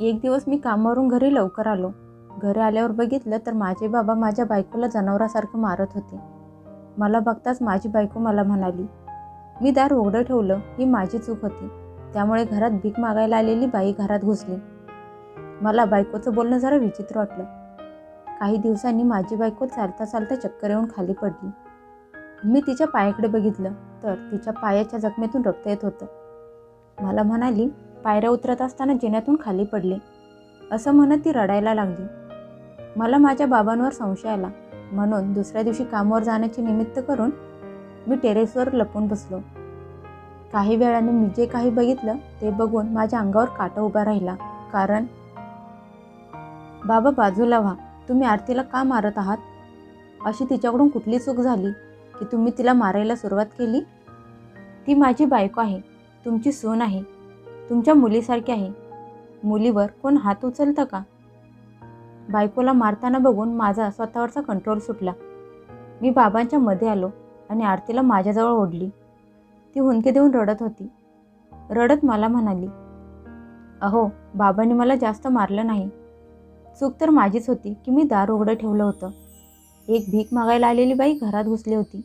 एक दिवस मी कामावरून घरी लवकर आलो. घरी आल्यावर बघितलं तर माझे बाबा माझ्या बायकोला जनावरासारखं मारत होते. मला बघताच माझी बायको मला म्हणाली मी दार उघडं ठेवलं ही माझी चूक होती. त्यामुळे घरात भीक मागायला आलेली बाई घरात घुसली. मला बायकोचं बोलणं जरा विचित्र वाटलं. काही दिवसांनी माझी बायको चालता चालता चक्कर येऊन खाली पडली. मी तिच्या पायाकडे बघितलं तर तिच्या पायाच्या जखमेतून रक्त येत होतं. मला म्हणाली पायऱ्या उतरत असताना जिन्यातून खाली पडले. असं म्हणत ती रडायला लागली. मला माझ्या बाबांवर संशय आला. म्हणून दुसऱ्या दिवशी कामावर जाण्याचे निमित्त करून मी टेरेसवर लपून बसलो. काही वेळाने मी जे काही बघितलं ते बघून माझ्या अंगावर काटा उभा राहिला. कारण बाबा बाजूला व्हा. तुम्ही आरतीला का मारत आहात? अशी तिच्याकडून कुठली चूक झाली की तुम्ही तिला मारायला सुरुवात केली? ती माझी बायको आहे. तुमची सून आहे. तुमच्या मुलीसारखी आहे. मुलीवर कोण हात उचलतं का? बायकोला मारताना बघून माझा स्वतःवरचा कंट्रोल सुटला. मी बाबांच्या मध्ये आलो आणि आरतीला माझ्याजवळ ओढली. ती हुंदके देऊन रडत होती. रडत मला म्हणाली अहो बाबांनी मला जास्त मारलं नाही. चूक तर माझीच होती की मी दार उघडं ठेवलं होतं. एक भीक मागायला आलेली बाई घरात घुसली होती.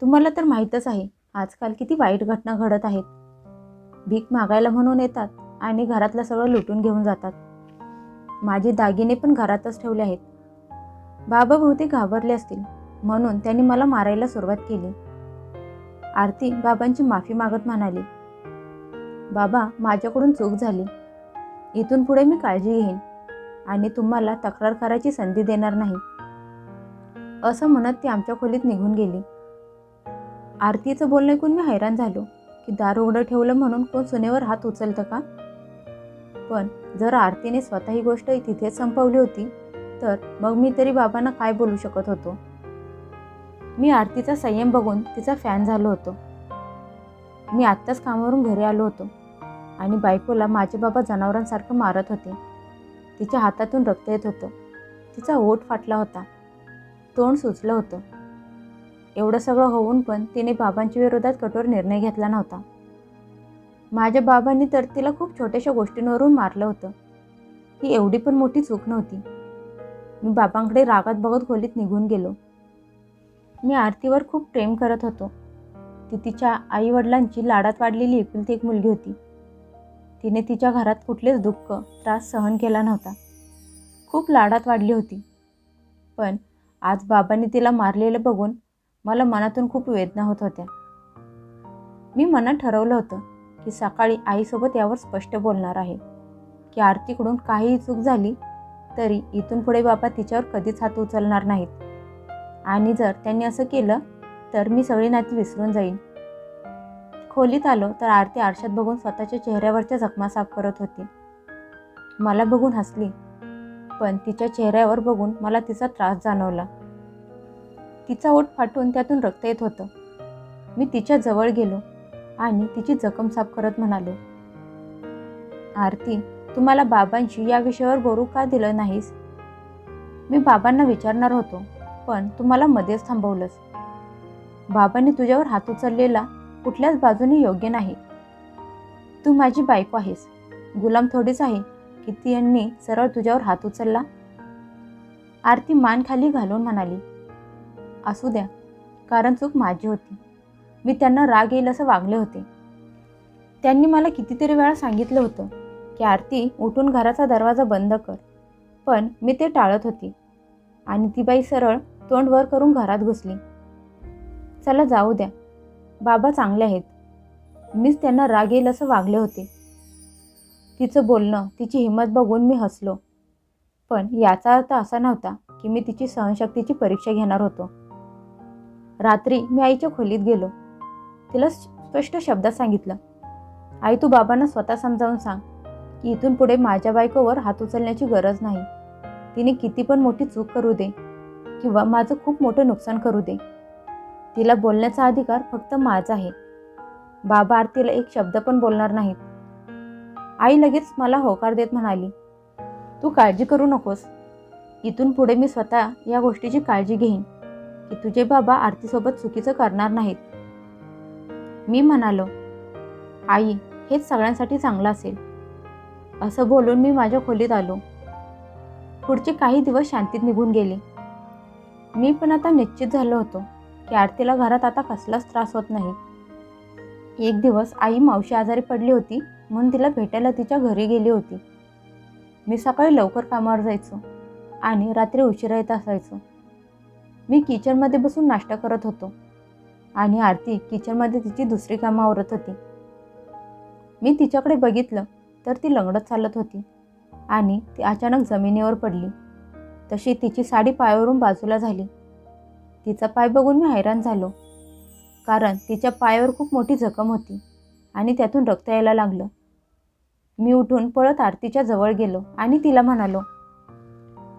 तुम्हाला तर माहीतच आहे आजकाल किती वाईट घटना घडत आहेत. भीक मागायला म्हणून येतात आणि घरातलं सगळं लुटून घेऊन जातात. माझे दागिने पण घरातच ठेवले आहेत. बाबा बहुतेक घाबरले असतील म्हणून त्यांनी मला मारायला सुरुवात केली. आरती बाबांची माफी मागत म्हणाली बाबा माझ्याकडून चूक झाली. इथून पुढे मी काळजी घेईन आणि तुम्हाला तक्रार करायची संधी देणार नाही. असं म्हणत ती आमच्या खोलीत निघून गेली. आरतीचं बोलणं ऐकून मी हैराण झालो. की दार उघडं ठेवलं म्हणून कोण सुनेवर हात उचलतं का? पण जर आरतीने स्वतः ही गोष्ट तिथेच संपवली होती तर मग मी तरी बाबांना काय बोलू शकत होतो? मी आरतीचा संयम बघून तिचा फॅन झालो होतो. मी आत्ताच कामावरून घरी आलो होतो आणि बायकोला माझे बाबा जनावरांसारखं मारत होते. तिच्या हातातून रक्त येत होतं. तिचा ओठ फाटला होता. तोंड सुचलं होतं. एवढं सगळं होऊन पण तिने बाबांच्या विरोधात कठोर निर्णय घेतला नव्हता. माझ्या बाबांनी तर तिला खूप छोट्याशा गोष्टींवरून मारलं होतं. ही एवढी पण मोठी चूक नव्हती. मी बाबांकडे रागात बघत खोलीत निघून गेलो. मी आरतीवर खूप प्रेम करत होतो. ती तिच्या आईवडिलांची लाडात वाढलेली एकुलती एक मुलगी होती. तिने तिच्या घरात कुठलेच दुःख त्रास सहन केला नव्हता. खूप लाडात वाढली होती. पण आज बाबांनी तिला मारलेलं बघून मला मनातून खूप वेदना होत होत्या. मी मनात ठरवलं होतं की सकाळी आईसोबत यावर स्पष्ट बोलणार आहे. की आरतीकडून काहीही चूक झाली तरी इथून पुढे बाबा तिच्यावर कधीच हात उचलणार नाहीत. आणि जर त्यांनी असं केलं तर मी सगळी नाती विसरून जाईन. खोलीत आलो तर आरती आरशात बघून स्वतःच्या चेहऱ्यावरच्या जखमा साफ करत होती. मला बघून हसली पण तिच्या चेहऱ्यावर बघून मला तिचा त्रास जाणवला. तिचा ओठ फाटून त्यातून रक्त येत होतं. मी तिच्या जवळ गेलो आणि तिची जखम साफ करत म्हणालो आरती तुम्हाला बाबांशी या विषयावर बोलू का दिलं नाहीस? मी बाबांना विचारणार होतो पण तुम्हाला मध्येच थांबवलंस. बाबांनी तुझ्यावर हात उचललेला कुठल्याच बाजूने योग्य नाही. तू माझी बायको आहेस. गुलाम थोडीच आहे की ती यांनी सरळ तुझ्यावर हात उचलला? आरती मान खाली घालून म्हणाली असू द्या. कारण चूक माझी होती. मी त्यांना राग येईल असं वागले होते. त्यांनी मला कितीतरी वेळा सांगितलं होतं की आरती उठून घराचा दरवाजा बंद कर. पण मी ते टाळत होती. आणि ती बाई सरळ तोंड वर करून घरात घुसली. चला जाऊ द्या. बाबा चांगले आहेत. मीच त्यांना राग येईल असं वागले होते. तिचं बोलणं तिची हिंमत बघून मी हसलो. पण याचा अर्थ असा नव्हता की मी तिची सहनशक्तीची परीक्षा घेणार होतो. रात्री मी आईच्या खोलीत गेलो. तिला स्पष्ट शब्दात सांगितलं आई तू बाबांना स्वतः समजावून सांग की इथून पुढे माझ्या बायकोवर हात उचलण्याची गरज नाही. तिने किती पण मोठी चूक करू दे किंवा माझं खूप मोठं नुकसान करू दे. तिला बोलण्याचा अधिकार फक्त माझा आहे. बाबा आरतीला एक शब्द पण बोलणार नाहीत. आई लगेच मला होकार देत म्हणाली तू काळजी करू नकोस. इथून पुढे मी स्वतः या गोष्टीची काळजी घेईन. की तुझे बाबा आरतीसोबत चुकीचं करणार नाहीत. मी म्हणालो आई हेच सगळ्यांसाठी चांगलं असेल. असं बोलून मी माझ्या खोलीत आलो. पुढचे काही दिवस शांतीत निघून गेले. मी पण आता निश्चित झालो होतो की आरतीला घरात आता कसलाच त्रास होत नाही. एक दिवस आई मावशी आजारी पडली होती म्हणून तिला भेटायला तिच्या घरी गेली होती. मी सकाळी लवकर कामावर जायचो आणि रात्री उशिरा येत असायचो. मी किचनमध्ये बसून नाश्ता करत होतो. आणि आरती किचनमध्ये तिची दुसरी कामं आवरत होती. मी तिच्याकडे बघितलं तर ती लंगडत चालत होती आणि ती अचानक जमिनीवर पडली. तशी तिची साडी पायावरून बाजूला झाली. तिचा पाय बघून मी हैराण झालो कारण तिच्या पायावर खूप मोठी जखम होती आणि त्यातून रक्त यायला लागलं. मी उठून पळत आरतीच्या जवळ गेलो आणि तिला म्हणालो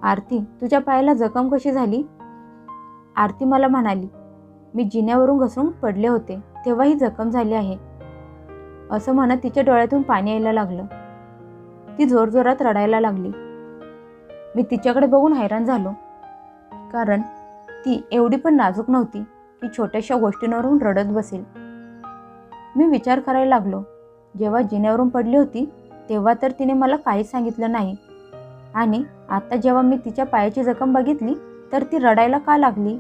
आरती तुझ्या पायाला जखम कशी झाली? आरती मला म्हणाली मी जिन्यावरून घसरून पडले होते तेव्हा ही जखम झाली आहे. असं म्हणत तिच्या डोळ्यातून पाणी यायला लागलं. ती जोरजोरात रडायला लागली. मी तिच्याकडे बघून हैराण झालो कारण ती एवढी पण नाजूक नव्हती की छोट्याशा गोष्टींवरून रडत बसेल. मी विचार करायला लागलो जेव्हा जिन्यावरून पडली होती तेव्हा तर तिने मला काहीच सांगितलं नाही. आणि आता जेव्हा मी तिच्या पायाची जखम बघितली तर ती रडायला का लागली?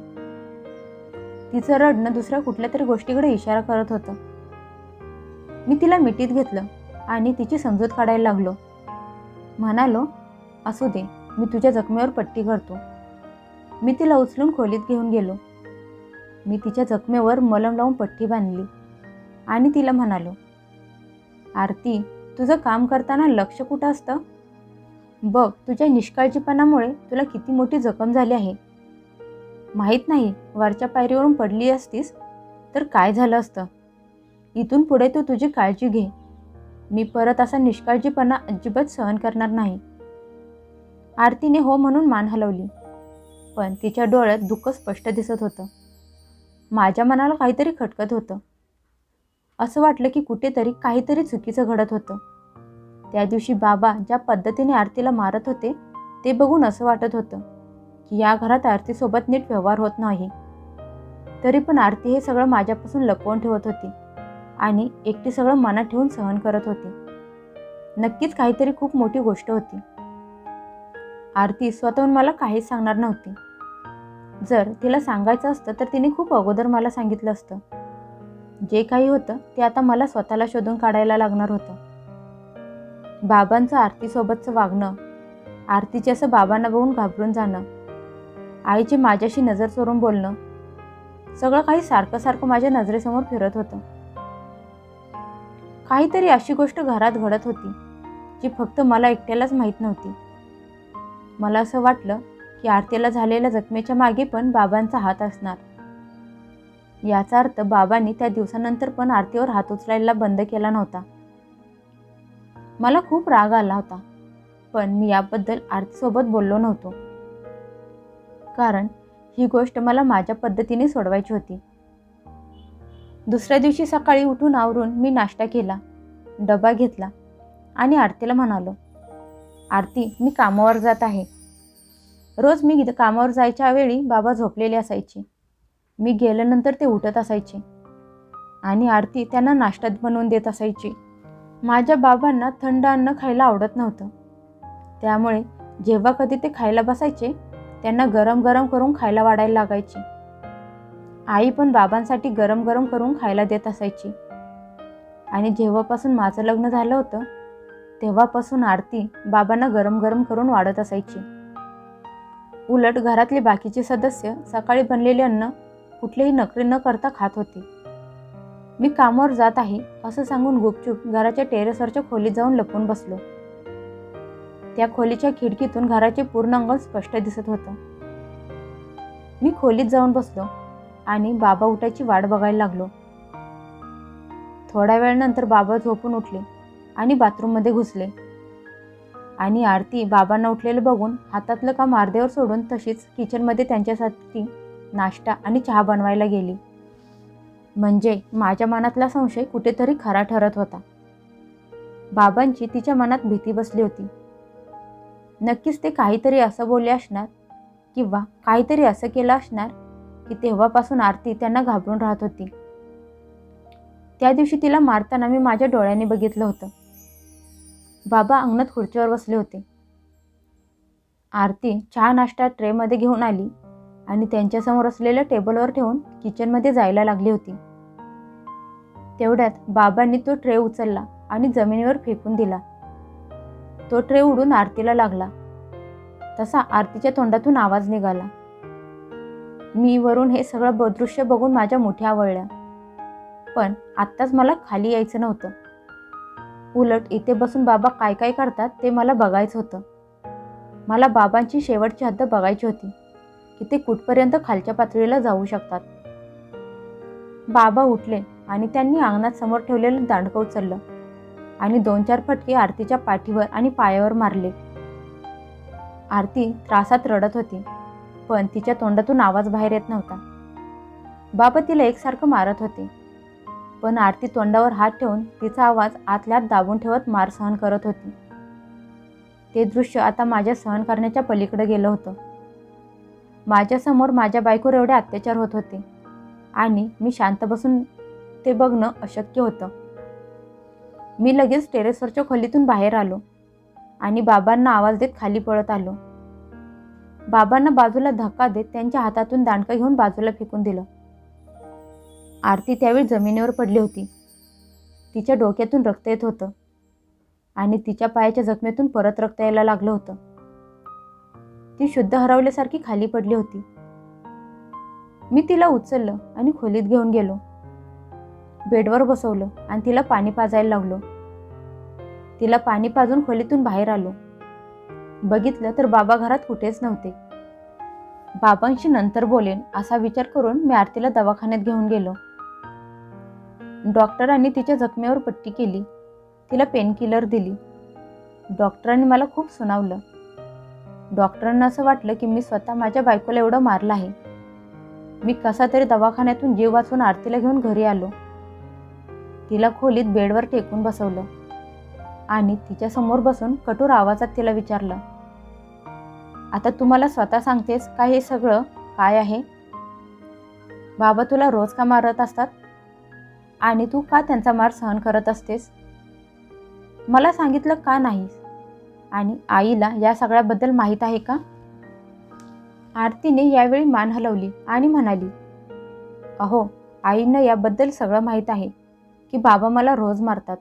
तिचं रडणं दुसऱ्या कुठल्या तरी गोष्टीकडे इशारा करत होतं. मी तिला मिठीत घेतलं आणि तिची समजूत काढायला लागलो. म्हणालो असू दे मी तुझ्या जखमेवर पट्टी करतो. मी तिला उचलून खोलीत घेऊन गेलो. मी तिच्या जखमेवर मलम लावून पट्टी बांधली आणि तिला म्हणालो आरती तुझं काम करताना लक्ष कुठं असतं? बघ तुझ्या निष्काळजीपणामुळे तुला किती मोठी जखम झाली आहे. माहीत नाही वरच्या पायरीवरून पडली असतीस तर काय झालं असतं? इथून पुढे तू तुझी काळजी घे. मी परत असा निष्काळजीपणा अजिबात सहन करणार नाही. आरतीने हो म्हणून मान हलवली. पण तिच्या डोळ्यात दुःख स्पष्ट दिसत होतं. माझ्या मनाला काहीतरी खटकत होतं. असं वाटलं की कुठेतरी काहीतरी चुकीचं घडत होतं. त्या दिवशी बाबा ज्या पद्धतीने आरतीला मारत होते ते बघून असं वाटत होतं की या घरात आरतीसोबत नीट व्यवहार होत नाही. तरी पण आरती हे सगळं माझ्यापासून लपवून ठेवत होती आणि एकटी सगळं मनात ठेवून सहन करत होती. नक्कीच काहीतरी खूप मोठी गोष्ट होती. आरती स्वतःहून मला काहीच सांगणार नव्हती. जर तिला सांगायचं असतं तर तिने खूप अगोदर मला सांगितलं असतं. जे काही होतं ते आता मला स्वतःला शोधून काढायला लागणार होतं. बाबांचं आरतीसोबतचं वागणं आरतीचे असं बाबांना बघून घाबरून जाणं आईची माझ्याशी नजर चोरून बोलणं सगळं काही सारखं सारखं माझ्या नजरेसमोर फिरत होतं. काहीतरी अशी गोष्ट घरात घडत होती जी फक्त मला एकट्यालाच माहीत नव्हती. मला असं वाटलं की आरतीला झालेल्या जखमेच्या मागे पण बाबांचा हात असणार. याचा अर्थ बाबांनी त्या दिवसानंतर पण आरतीवर हात उचलायला बंद केला नव्हता. मला खूप राग आला होता. पण मी याबद्दल आरतीसोबत बोललो नव्हतो. कारण ही गोष्ट मला माझ्या पद्धतीने सोडवायची होती. दुसऱ्या दिवशी सकाळी उठून आवरून मी नाश्ता केला डबा घेतला आणि आरतीला म्हणालो आरती मी कामावर जात आहे. रोज मी कामावर जायच्या वेळी बाबा झोपलेले असायचे. मी गेल्यानंतर ते उठत असायचे आणि आरती त्यांना नाश्त्यात बनवून देत असायची. माझ्या बाबांना थंड अन्न खायला आवडत नव्हतं. त्यामुळे जेव्हा कधी ते खायला बसायचे त्यांना गरम गरम करून खायला वाढायला लागायचे. आई पण बाबांसाठी गरम गरम करून खायला देत असायची. आणि जेव्हापासून माझं लग्न झालं होतं तेव्हापासून आरती बाबांना गरम गरम करून वाढत असायची. उलट घरातले बाकीचे सदस्य सकाळी बनलेले अन्न कुठलेही नकरी न करता खात होते. मी कामावर जात आहे असं सांगून गुपचूप घराच्या टेरेसवरच्या खोलीत जाऊन लपून बसलो. त्या खोलीच्या खिडकीतून घराचे पूर्ण अंगण स्पष्ट दिसत होतं. मी खोलीत जाऊन बसलो आणि बाबा उठायची वाट बघायला लागलो. थोड्या वेळानंतर बाबा झोपून उठले आणि बाथरूममध्ये घुसले. आणि आरती बाबांना उठलेलं बघून हातातलं काम अर्ध्यावर सोडून तशीच किचनमध्ये त्यांच्यासाठी नाश्ता आणि चहा बनवायला गेली. म्हणजे माझ्या मनातला संशय कुठेतरी खरा ठरत होता. बाबांची तिच्या मनात भीती बसली होती. नक्कीच ते काहीतरी असं बोलले असणार किंवा काहीतरी असं केलं असणार की तेव्हापासून आरती त्यांना घाबरून राहत होती. त्या दिवशी तिला मारताना मी माझ्या डोळ्यांनी बघितलं होतं. बाबा अंगणात खुर्चीवर बसले होते. आरती चहा नाश्ता ट्रेमध्ये घेऊन आली. आणि त्यांच्यासमोर असलेल्या टेबलवर ठेवून किचनमध्ये जायला लागली होती. तेवढ्यात बाबांनी तो ट्रे उचलला आणि जमिनीवर फेकून दिला. तो ट्रे उडून आरतीला लागला. तसा आरतीच्या तोंडातून आवाज निघाला. मी वरून हे सगळं बदृश्य बघून माझ्या मोठ्या आवळल्या. पण आत्ताच मला खाली यायचं नव्हतं. उलट इथे बसून बाबा काय काय करतात ते मला बघायचं होतं. मला बाबांची शेवटची हद्द बघायची होती. की ते कुठपर्यंत खालच्या पातळीला जाऊ शकतात. बाबा उठले आणि त्यांनी अंगणात समोर ठेवलेलं दांडकं उचललं आणि दोन चार फटके आरतीच्या पाठीवर आणि पायावर मारले. आरती त्रासात रडत होती पण तिच्या तोंडातून आवाज बाहेर येत नव्हता. बाबा तिला एकसारखं मारत होते पण आरती तोंडावर हात ठेवून तिचा आवाज आतल्यात दाबून ठेवत मार सहन करत होती. ते दृश्य आता माझ्या सहन करण्याच्या पलीकडे गेलं होतं. माझ्यासमोर माझ्या बायकोवर एवढे अत्याचार होत होते. आणि मी शांत बसून ते बघणं अशक्य होतं. मी लगेच टेरेसवरच्या खोलीतून बाहेर आलो आणि बाबांना आवाज देत खाली पळत आलो. बाबांना बाजूला धक्का देत त्यांच्या हातातून दांडकं घेऊन बाजूला फेकून दिलं. आरती त्यावेळी जमिनीवर पडली होती. तिच्या डोक्यातून रक्त येत होतं आणि तिच्या पायाच्या जखमेतून परत रक्त यायला लागलं होतं. ती शुद्ध हरवल्यासारखी खाली पडली होती. मी तिला उचललं आणि खोलीत घेऊन गेलो. बेडवर बसवलं आणि तिला पाणी पाजायला लागलो. तिला पाणी पाजून खोलीतून बाहेर आलो. बघितलं तर बाबा घरात कुठेच नव्हते. बाबांशी नंतर बोलेन असा विचार करून मी आरतीला दवाखान्यात घेऊन गेलो. डॉक्टरांनी तिच्या जखमेवर पट्टी केली. तिला पेनकिलर दिली. डॉक्टरांनी मला खूप सुनावलं. डॉक्टरांना असं वाटलं की मी स्वतः माझ्या बायकोला एवढं मारलं आहे. मी कसा तरी दवाखान्यातून जीव वाचून आरतीला घेऊन घरी आलो. तिला खोलीत बेडवर टेकून बसवलं. आणि तिच्यासमोर बसून कठोर आवाजात तिला विचारलं आता तुम्हाला स्वतः सांगतेस का हे सगळं? काय आहे? बाबा तुला रोज का मारत असतात? आणि तू का त्यांचा मार सहन करत असतेस? मला सांगितलं का नाहीस? आणि आईला या सगळ्याबद्दल माहीत आहे का? आरतीने यावेळी मान हलवली आणि म्हणाली अहो आईनं याबद्दल सगळं माहीत आहे की बाबा मला रोज मारतात.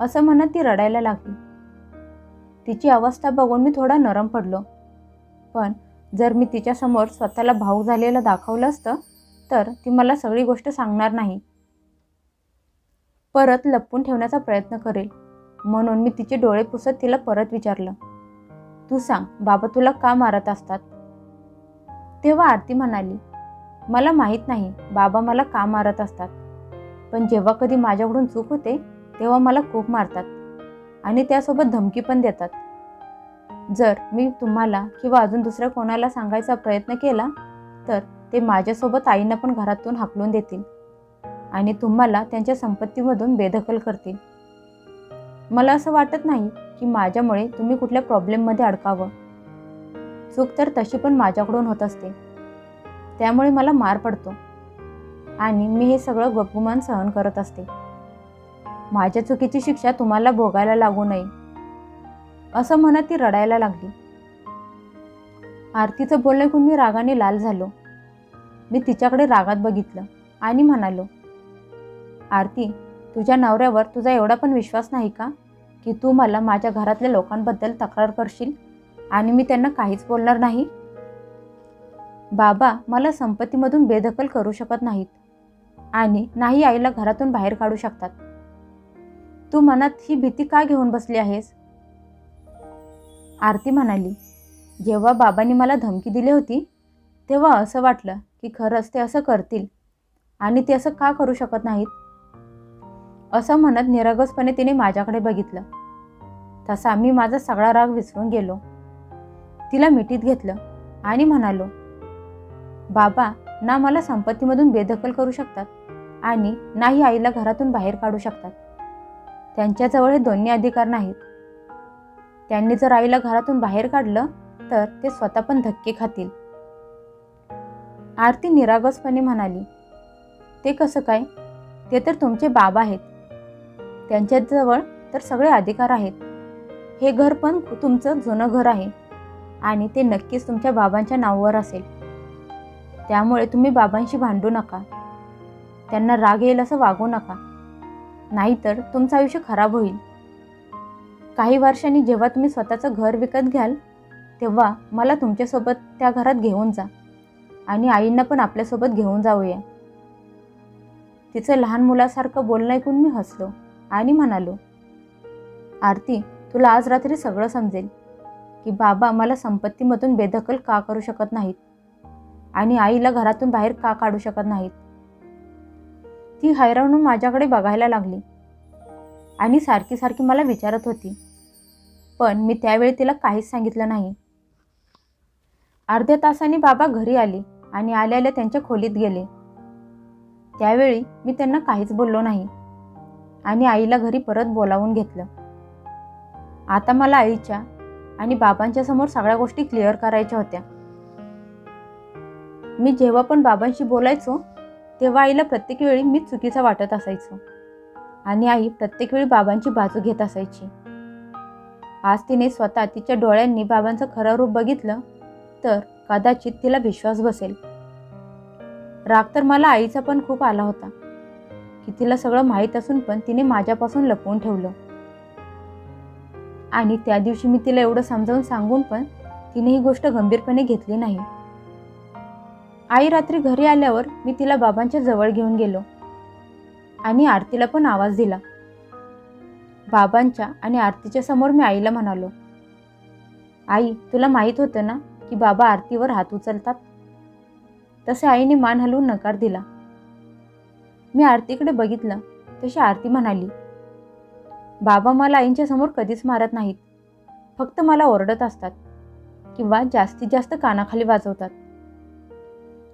असं म्हणत ती रडायला लागली. तिची अवस्था बघून मी थोडा नरम पडलो. पण जर मी तिच्यासमोर स्वतःला भाऊक झालेलं दाखवलं असतं तर ती मला सगळी गोष्ट सांगणार नाही. परत लपवून ठेवण्याचा प्रयत्न करेल. म्हणून मी तिचे डोळे पुसत तिला परत विचारलं तू सांग बाबा तुला का मारत असतात? तेव्हा आरती म्हणाली मला माहीत नाही बाबा मला का मारत असतात. पण जेव्हा कधी माझ्याकडून चूक होते तेव्हा मला खूप मारतात आणि त्यासोबत धमकी पण देतात. जर मी तुम्हाला किंवा अजून दुसऱ्या कोणाला सांगायचा प्रयत्न केला तर ते माझ्यासोबत आईंना पण घरातून हाकलून देतील आणि तुम्हाला त्यांच्या संपत्तीमधून बेदखल करतील. मला असं वाटत नाही की माझ्यामुळे तुम्ही कुठल्या प्रॉब्लेममध्ये अडकावं. चूक तर तशी पण माझ्याकडून होत असते. त्यामुळे मला मार पडतो. आणि मी हे सगळं गपगुमान सहन करत असते. माझ्या चुकीची शिक्षा तुम्हाला भोगायला लागू नये. असं म्हणत ती रडायला लागली. आरतीचं बोलणं ऐकून मी रागाने लाल झालो. मी तिच्याकडे रागात बघितलं आणि म्हणालो आरती तुझ्या नवऱ्यावर तुझा एवढा पण विश्वास नाही का? की तू मला माझ्या घरातल्या लोकांबद्दल तक्रार करशील आणि मी त्यांना काहीच बोलणार नाही? बाबा मला संपत्तीमधून बेदखल करू शकत नाहीत आणि नाही आईला घरातून बाहेर काढू शकतात. तू मनात ही भीती का घेऊन बसली आहेस? आरती म्हणाली जेव्हा बाबांनी मला धमकी दिली होती तेव्हा असं वाटलं की खरंच ते असं करतील आणि ते असं का करू शकत नाहीत? असं म्हणत निरागसपणे तिने माझ्याकडे बघितलं. तसा मी माझा सगळा राग विसरून गेलो. तिला मिठीत घेतलं आणि म्हणालो बाबा ना मला संपत्तीमधून बेदखल करू शकतात आणि नाही आईला घरातून बाहेर काढू शकतात. त्यांच्याजवळ हे दोन्ही अधिकार नाहीत. त्यांनी जर आईला घरातून बाहेर काढलं तर ते स्वतः पण धक्के खातील. आरती निरागसपणे म्हणाली ते कसं काय? ते तर तुमचे बाबा आहेत. त्यांच्याजवळ तर सगळे अधिकार आहेत. हे घर पण तुमचं जुनं घर आहे आणि ते नक्कीच तुमच्या बाबांच्या नावावर असेल. त्यामुळे तुम्ही बाबांशी भांडू नका. त्यांना राग येईल असं वागू नका. नाहीतर तुमचं आयुष्य खराब होईल. काही वर्षांनी जेव्हा तुम्ही स्वतःचं घर विकत घ्याल तेव्हा मला तुमच्यासोबत त्या घरात घेऊन जा आणि आईंना पण आपल्यासोबत घेऊन जाऊया. तिचं लहान मुलासारखं बोलणं ऐकून मी हसलो. आणि म्हणालो आरती तुला आज रात्री सगळं समजेल की बाबा मला संपत्तीमधून बेदखल का करू शकत नाहीत आणि आईला घरातून बाहेर का काढू शकत नाहीत? ती हैराणून माझ्याकडे बघायला लागली आणि सारखी सारखी मला विचारत होती पण मी त्यावेळी तिला काहीच सांगितलं नाही. अर्ध्या तासाने बाबा घरी आले आणि आल्या आल्या त्यांच्या खोलीत गेले. त्यावेळी मी त्यांना काहीच बोललो नाही. आणि आईला घरी परत बोलावून घेतलं. आता मला आईच्या आणि बाबांच्या समोर सगळ्या गोष्टी क्लिअर करायच्या होत्या. मी जेव्हा पण बाबांशी बोलायचो तेव्हा आईला प्रत्येक वेळी मी चुकीचा वाटत असायचो. आणि आई प्रत्येक वेळी बाबांची बाजू घेत असायची. आज तिने स्वतः तिच्या डोळ्यांनी बाबांचं खरं रूप बघितलं तर कदाचित तिला विश्वास बसेल. राग तर मला आईचा पण खूप आला होता. की तिला सगळं माहीत असून पण तिने माझ्यापासून लपवून ठेवलं. आणि त्या दिवशी मी तिला एवढं समजावून सांगून पण तिने ही गोष्ट गंभीरपणे घेतली नाही. आई रात्री घरी आल्यावर मी तिला बाबांच्या जवळ घेऊन गेलो. आणि आरतीला पण आवाज दिला. बाबांच्या आणि आरतीच्या समोर मी आईला म्हणालो आई तुला माहीत होतं ना की बाबा आरतीवर हात उचलतात? तसे आईने मान हलवून नकार दिला. मी आरतीकडे बघितलं तशी आरती म्हणाली बाबा मला आईंच्या समोर कधीच मारत नाहीत. फक्त मला ओरडत असतात किंवा जास्तीत जास्त कानाखाली वाजवतात.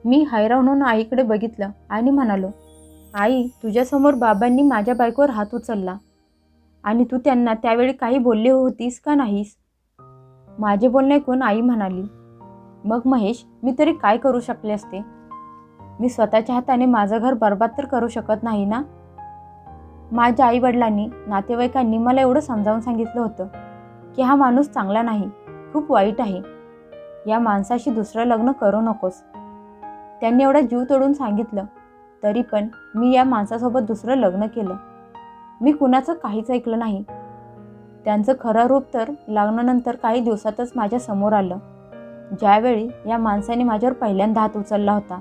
मी हैराण होऊन आईकडे बघितलं आणि म्हणालो आई तुझ्यासमोर बाबांनी माझ्या बायकोवर हात उचलला आणि तू त्यांना त्यावेळी काही बोलली होतीस का नाहीस? माझे बोलणे ऐकून आई म्हणाली मग महेश मी तरी काय करू शकले असते? मी स्वतःच्या हाताने माझं घर बर्बाद तर करू शकत नाही ना? माझ्या आईवडिलांनी नातेवाईकांनी मला एवढं समजावून सांगितलं होतं की हा माणूस चांगला नाही खूप वाईट आहे. या माणसाशी दुसरं लग्न करू नकोस. त्यांनी एवढा जीव तोडून सांगितलं तरी पण मी या माणसासोबत दुसरं लग्न केलं. मी कुणाचं काहीच ऐकलं नाही. त्यांचं खरं रूप तर लग्नानंतर काही दिवसातच माझ्यासमोर आलं. ज्यावेळी या माणसाने माझ्यावर पहिल्यांदा हात उचलला होता.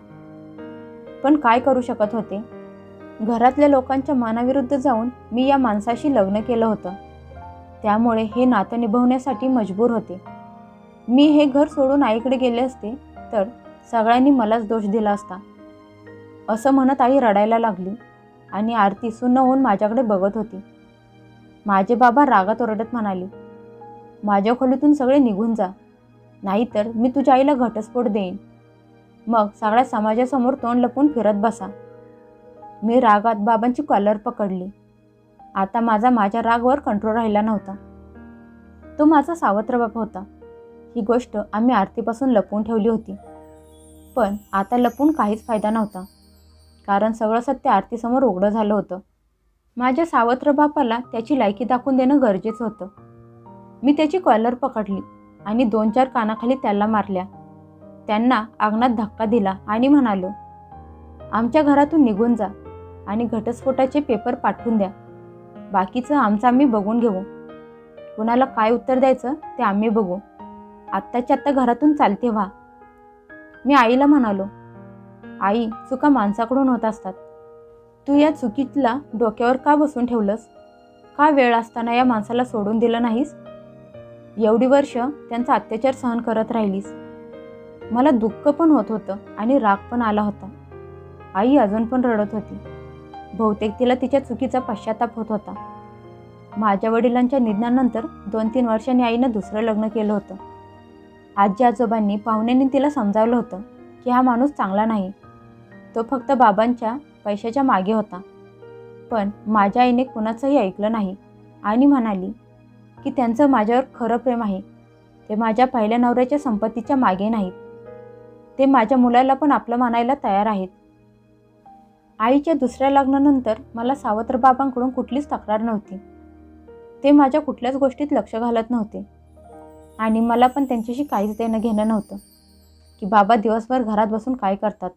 पण काय करू शकत होते? घरातल्या लोकांच्या मानाविरुद्ध जाऊन मी या माणसाशी लग्न केलं होतं. त्यामुळे हे नातं निभवण्यासाठी मजबूर होते. मी हे घर सोडून आईकडे गेले असते तर सगळ्यांनी मलाच दोष दिला असता. असं म्हणत आई रडायला लागली आणि आरती सुन्न होऊन माझ्याकडे बघत होती. माझे बाबा रागात ओरडत म्हणाले माझ्या खोलीतून सगळे निघून जा. नाहीतर मी तुझ्या आईला घटस्फोट देईन. मग सगळ्या समाजासमोर तोंड लपून फिरत बसा. मी रागात बाबांची कॉलर पकडली. आता माझा माझ्या रागवर कंट्रोल राहिला नव्हता. तो माझा सावत्र बाप होता. ही गोष्ट आम्ही आरतीपासून लपवून ठेवली होती. पण आता लपून काहीच फायदा नव्हता. कारण सगळं सत्य आरतीसमोर उघडं झालं होतं. माझ्या सावत्र बापाला त्याची लायकी दाखवून देणं गरजेचं होतं. मी त्याची कॉलर पकडली आणि दोन चार कानाखाली त्याला मारल्या. त्यांना अंगणात धक्का दिला आणि म्हणालो आमच्या घरातून निघून जा आणि घटस्फोटाचे पेपर पाठवून द्या. बाकीचं आमचं आम्ही बघून घेऊ. कुणाला काय उत्तर द्यायचं ते आम्ही बघू. आत्ताच्या आत्ता घरातून चालते व्हा. मी आईला म्हणालो आई चुका माणसाकडून होत असतात. तू या चुकीतला डोक्यावर का बसून ठेवलंस? का वेळ असताना या माणसाला सोडून दिलं नाहीस? एवढी वर्ष त्यांचा अत्याचार सहन करत राहिलीस. मला दुःख पण होत होतं आणि राग पण आला होता. आई अजून पण रडत होती. बहुतेक तिला तिच्या चुकीचा पश्चाताप होत होता. माझ्या वडिलांच्या निधनानंतर दोन तीन वर्षांनी आईनं दुसरं लग्न केलं होतं. आजी आजोबांनी पाहुण्यांनी तिला समजावलं होतं की हा माणूस चांगला नाही. तो फक्त बाबांच्या पैशाच्या मागे होता. पण माझ्या आईने कुणाचंही ऐकलं नाही आणि म्हणाली की त्यांचं माझ्यावर खरं प्रेम आहे. ते माझ्या पहिल्या नवऱ्याच्या संपत्तीच्या मागे नाहीत. ते माझ्या मुलाला पण आपलं मानायला तयार आहेत. आईच्या दुसऱ्या लग्नानंतर मला सावत्र बाबांकडून कुठलीच तक्रार नव्हती. ते माझ्या कुठल्याच गोष्टीत लक्ष घालत नव्हते. आणि मला पण त्यांच्याशी काहीच देणं घेणं नव्हतं. की बाबा दिवसभर घरात बसून काय करतात?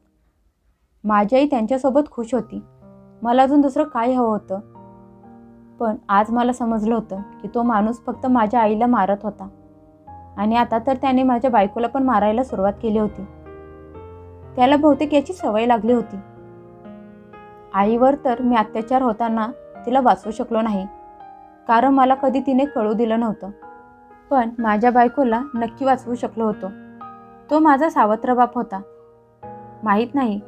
माझी आई त्यांच्यासोबत खुश होती. मला अजून दुसरं काय हवं होतं? पण आज मला समजलं होतं की तो माणूस फक्त माझ्या आईला मारत होता. आणि आता तर त्याने माझ्या बायकोला पण मारायला सुरुवात केली होती. त्याला बहुतेक याची सवय लागली होती. आईवर तर मी अत्याचार होताना तिला वाचवू शकलो नाही. कारण मला कधी तिने कळू दिलं नव्हतं. पण माझ्या बायकोला नक्की वाचवू शकलो होतो. तो माझा सावत्र बाप होता. माहीत नाही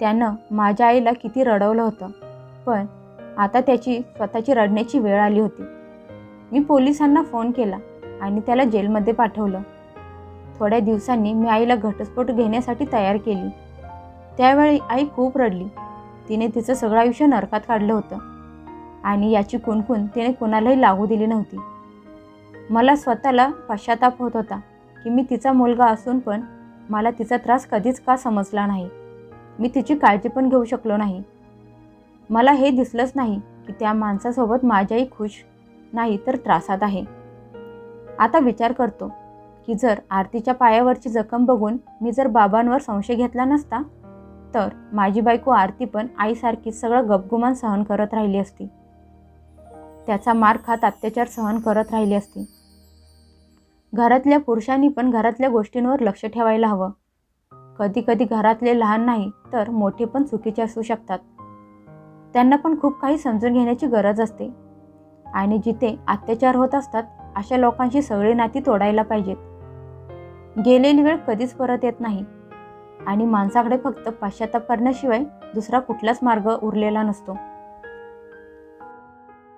त्यानं माझ्या आईला किती रडवलं होतं. पण आता त्याची स्वतःची रडण्याची वेळ आली होती. मी पोलिसांना फोन केला आणि त्याला जेलमध्ये पाठवलं. थोड्या दिवसांनी मी आईला घटस्फोट घेण्यासाठी तयार केली. त्यावेळी आई खूप रडली. तिने तिचं सगळं आयुष्य नरकात काढलं होतं. आणि याची कुणकुण तिने कुणालाही लागू दिली नव्हती. मला स्वतःला पश्चाताप होत होता की मी तिचा मुलगा असून पण मला तिचा त्रास कधीच का समजला नाही? मी तिची काळजी पण घेऊ शकलो नाही. मला हे दिसलंच नाही की त्या माणसासोबत माझ्याही खुश नाही तर त्रासात आहे. आता विचार करतो की जर आरतीच्या पायावरची जखम बघून मी जर बाबांवर संशय घेतला नसता तर माझी बायको आरती पण आईसारखीच सगळं गपगुमान सहन करत राहिली असती. त्याचा मार खात अत्याचार सहन करत राहिली असती. घरातल्या पुरुषांनी पण घरातल्या गोष्टींवर लक्ष ठेवायला हवं. कधी कधी घरातले लहान नाही तर मोठे पण चुकीचे असू शकतात. त्यांना पण खूप काही समजून घेण्याची गरज असते. आणि जिथे अत्याचार होत असतात अशा लोकांशी सगळी नाती तोडायला पाहिजेत. गेलेली वेळ कधीच परत येत नाही. आणि माणसाकडे फक्त पाश्चाताप करण्याशिवाय दुसरा कुठलाच मार्ग उरलेला नसतो.